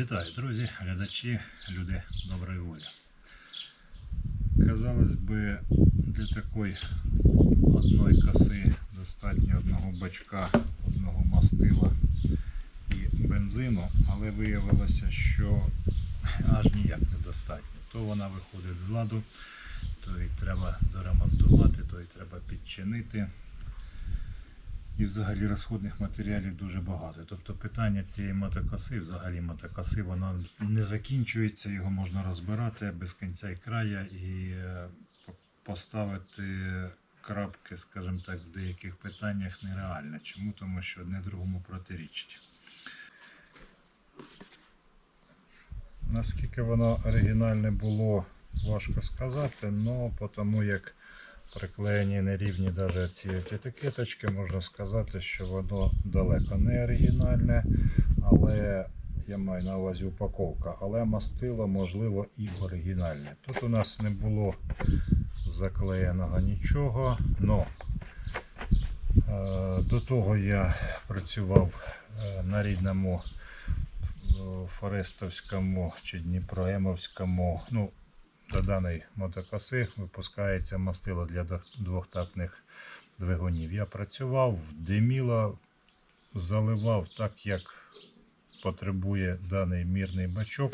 Вітаю, друзі, глядачі, люди доброї волі. Казалось би, для такої одної коси достатньо одного бачка, одного мастила і бензину, але виявилося, що аж ніяк недостатньо. То вона виходить з ладу, то й треба доремонтувати, то й треба підчинити. І взагалі розходних матеріалів дуже багато. Тобто питання цієї мотокоси, взагалі мотокоси, воно не закінчується, його можна розбирати без кінця і края і е, поставити крапки, скажімо так, в деяких питаннях нереально. Чому? Тому що одне другому протирічить. Наскільки воно оригінальне було, важко сказати, але тому як приклеєні нерівні навіть ці етикеточки, можна сказати, що воно далеко не оригінальне, але я маю на увазі упаковка, але мастило можливо і оригінальне. Тут у нас не було заклеєного нічого, но е, до того я працював е, на рідному е, Форестовському чи Дніпроемовському, ну, до даної мотокоси випускається мастило для двох- двохтактних двигунів. Я працював, диміло, заливав так, як потребує даний мірний бачок.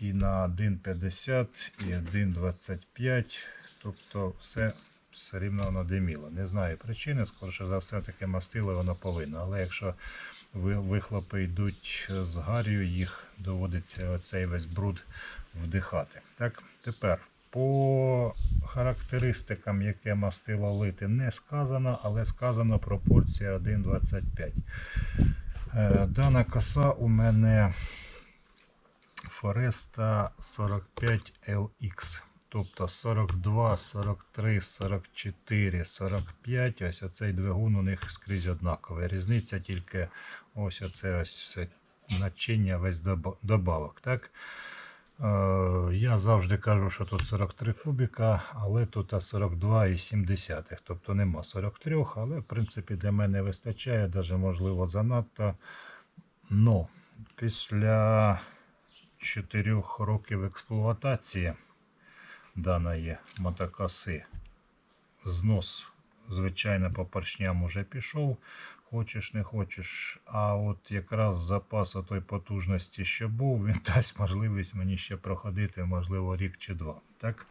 І на 1,50 і 1,25. Тобто все все рівно воно диміло. Не знаю причини, скоріше за все, таке мастило воно повинно. Але якщо вихлопи йдуть з гарію, їх доводиться оцей весь бруд вдихати. Так, тепер по характеристикам, яке мастило лити, не сказано, але сказано пропорція 1,25. Е, Дана коса у мене Foresta 45 LX. Тобто 42, 43, 44, 45. Ось оцей двигун у них скрізь однаковий. Різниця тільки ось оце ось все начиння, весь добавок. Так? Е, я завжди кажу, що тут 43 кубіка, але тут 42,7. Тобто нема 43, але в принципі для мене вистачає, навіть можливо занадто. Но після 4 років експлуатації даної мотокоси знос, звичайно, по поршням уже пішов. Хочеш, не хочеш. А от якраз запас той потужності, що був, він дасть можливість мені ще проходити, можливо, рік чи два. Так?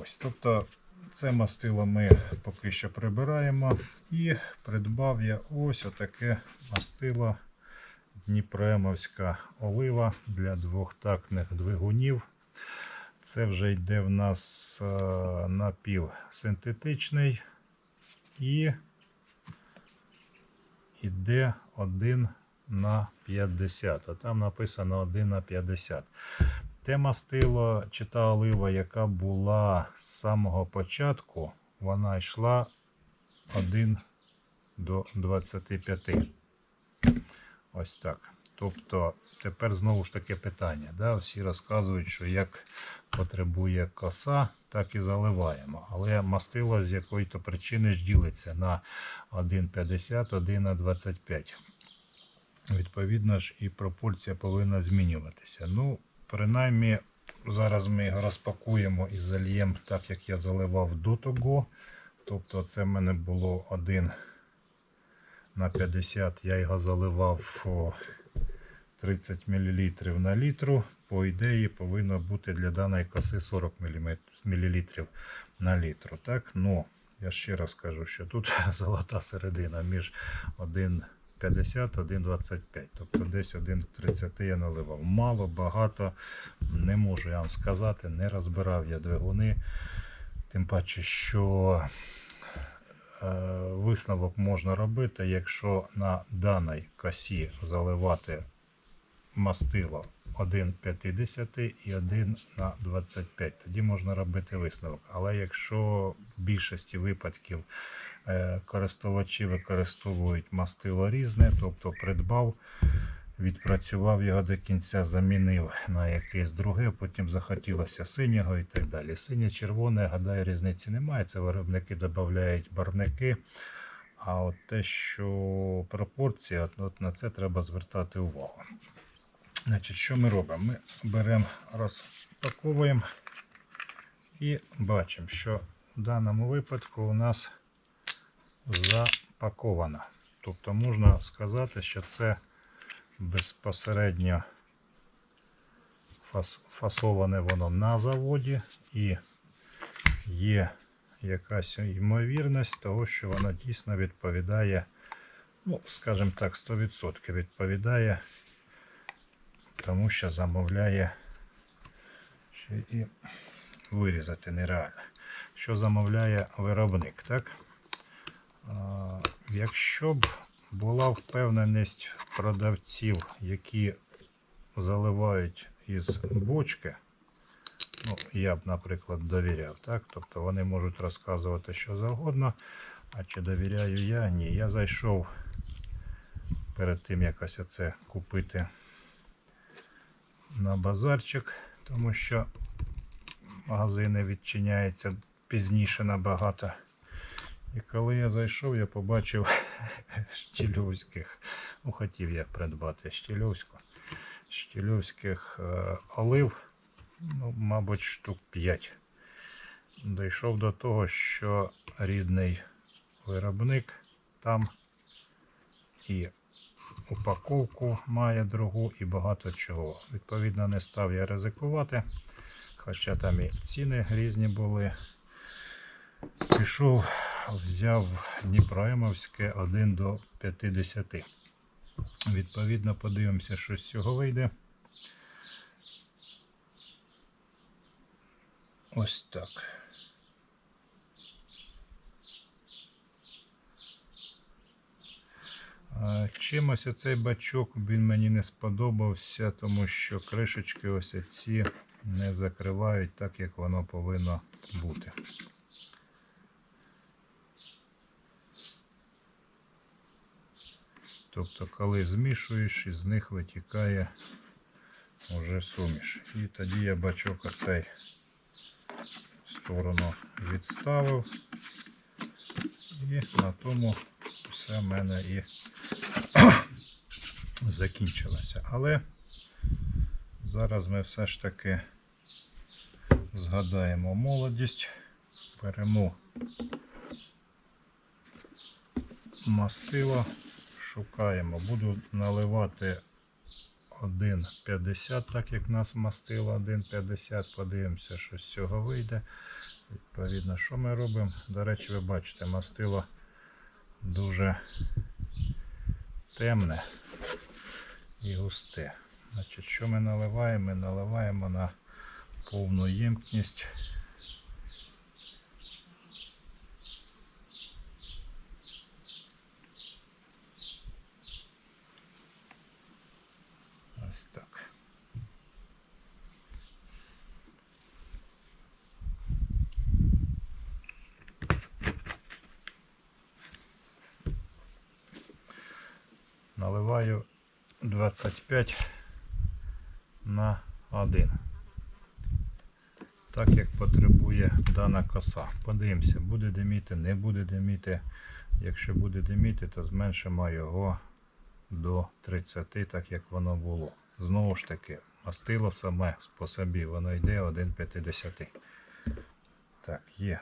Ось, тобто це мастило ми поки що прибираємо. І придбав я ось отаке мастило Дніпроемовська олива для двохтактних двигунів. Це вже йде в нас е, напівсинтетичний і йде 1 на 50. А там написано 1 на 50. Те мастило чи та олива, яка була з самого початку, вона йшла 1 до 25. Ось так. Тобто тепер знову ж таке питання. Да? Всі розказують, що як потребує коса, так і заливаємо. Але мастило з якої-то причини ж ділиться на 1,50, 1 на 25. Відповідно ж, і пропорція повинна змінюватися. Ну, принаймні, зараз ми його розпакуємо і зальємо так, як я заливав до того. Тобто, це в мене було 1 на 50. Я його заливав 30 мл на літру. По ідеї повинно бути для даної коси 40 мл на літру. Так? Ну, я ще раз кажу, що тут золота середина між 1,50 1,25. Тобто десь 1,30 я наливав. Мало, багато, не можу я вам сказати, не розбирав я двигуни. Тим паче, що е, висновок можна робити, якщо на даній косі заливати мастило 1,50 і 1 на 25. Тоді можна робити висновок. Але якщо в більшості випадків е, користувачі використовують мастило різне, тобто придбав, відпрацював його до кінця, замінив на якесь друге, потім захотілося синього і так далі. Синє, червоне, гадаю, різниці немає. Це виробники додають барвники. А от те, що пропорція, от, на це треба звертати увагу. Значить, що ми робимо? Ми беремо, розпаковуємо і бачимо, що в даному випадку у нас запаковано. Тобто можна сказати, що це безпосередньо фасоване воно на заводі і є якась ймовірність того, що воно дійсно відповідає, ну, скажімо так, 100% відповідає тому, що замовляє ще і вирізати нереально. Що замовляє виробник, так? Якщо б була впевненість продавців, які заливають із бочки, ну, я б, наприклад, довіряв, так? Тобто вони можуть розказувати що завгодно, а чи довіряю я? Ні. Я зайшов перед тим якось оце купити на базарчик, тому що магазини відчиняються пізніше набагато. І коли я зайшов, я побачив щілювських, ну хотів я придбати щілювську, щілювських е, олив, ну, мабуть, штук 5. Дійшов до того, що рідний виробник там і упаковку має другу і багато чого. Відповідно, не став я ризикувати, хоча там і ціни різні були. Пішов, взяв Дніпроємовське 1 до 50. Відповідно, подивимося, що з цього вийде. Ось так. Чимось оцей бачок він мені не сподобався, тому що кришечки ось ці не закривають так, як воно повинно бути. Тобто, коли змішуєш, із них витікає вже суміш. І тоді я бачок оцей в сторону відставив. І на тому все в мене і закінчилося. Але зараз ми все ж таки згадаємо молодість, беремо мастило, шукаємо. Буду наливати 1,50, так як нас мастило 1,50. Подивимося, що з цього вийде. Відповідно, що ми робимо? До речі, ви бачите, мастило дуже темне і густе. Значить, що ми наливаємо? Ми наливаємо на повну ємкність. Ось так. Наливаю 25 на 1. Так як потребує дана коса. Подивимося, буде диміти, не буде диміти. Якщо буде диміти, то зменшимо його до 30, так як воно було. Знову ж таки, мастило саме по собі, воно йде 1,50. Так, є.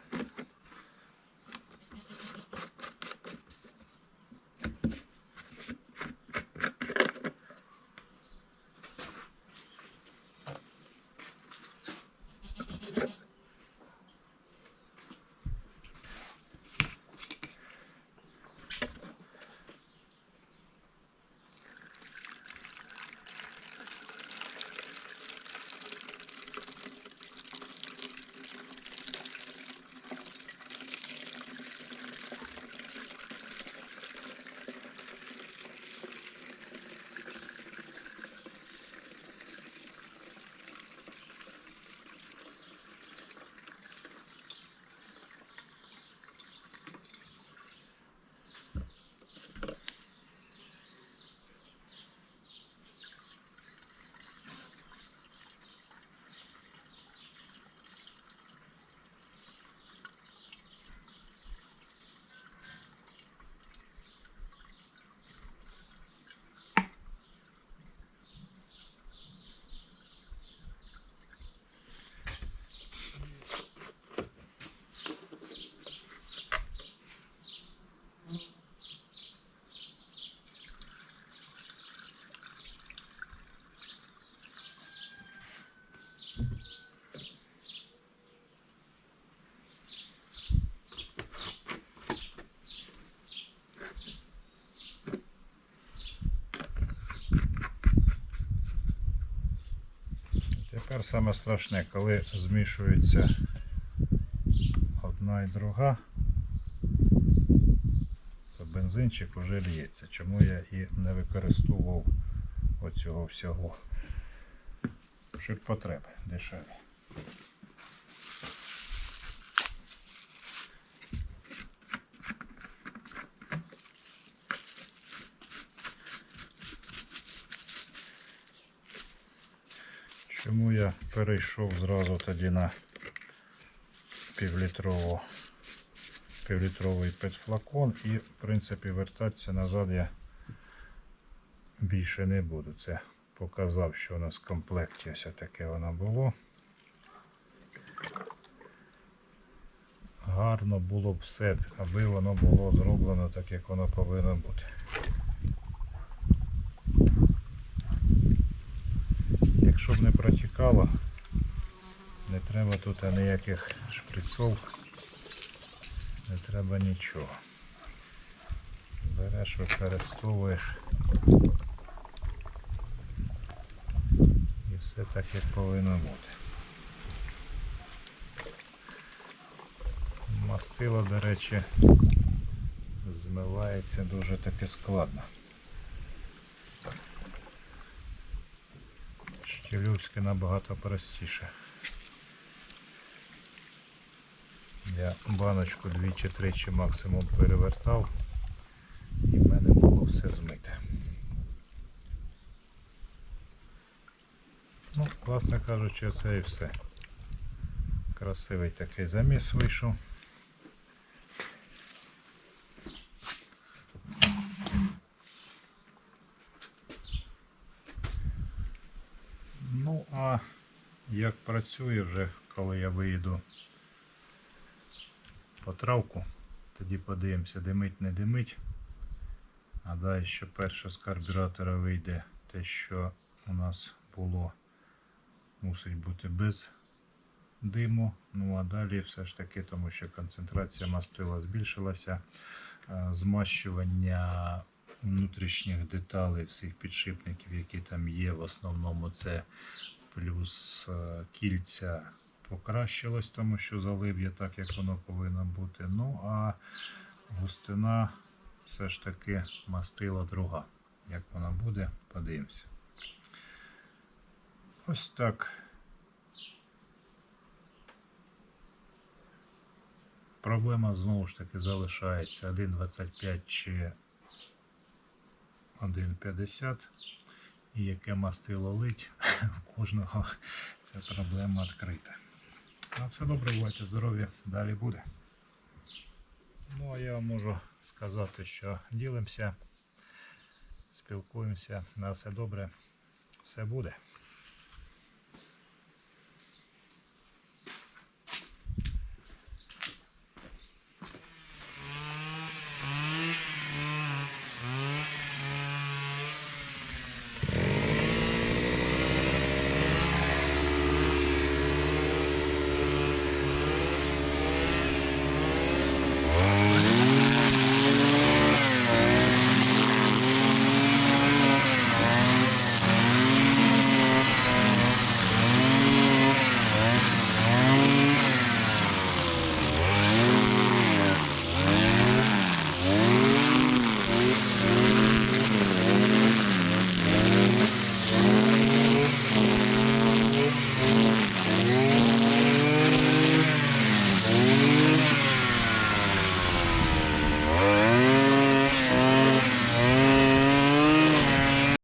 Тепер саме страшне, коли змішується одна і друга, то бензинчик вже лється. Чому я і не використовував оцього всього. Щоб потреби дешеві. Чому я перейшов зразу тоді на півлітровий петфлакон і в принципі вертатися назад я більше не буду. Це показав, що у нас в комплекті ось таке воно було. Гарно було б все, аби воно було зроблено так, як воно повинно бути. Якщо б не протікало, не треба тут ніяких шприцов, не треба нічого. Береш, використовуєш і все так, як повинно бути. Мастило, до речі, змивається дуже таки складно. Щелювське набагато простіше. Я баночку двічі-тричі максимум перевертав і в мене було все змите. Ну, власне кажучи, це і все. Красивий такий заміс вийшов. Ну, а як працює вже, коли я виїду по травку, тоді подивимося, димить, не димить. А далі ще перше з карбюратора вийде те, що у нас було, мусить бути без диму. Ну а далі все ж таки, тому що концентрація мастила збільшилася, е, змащування внутрішніх деталей всіх підшипників, які там є, в основному це плюс е, кільця покращилось, тому що залив так, як воно повинно бути. Ну а густина все ж таки мастила друга. Як вона буде, подивимося. Ось так. Проблема знову ж таки залишається 1,25 чи 1,50 і яке мастило лить в кожного ця проблема відкрита. А все добре, бувайте здорові, далі буде. Ну а я вам можу сказати, що ділимося, спілкуємося, на все добре, все буде.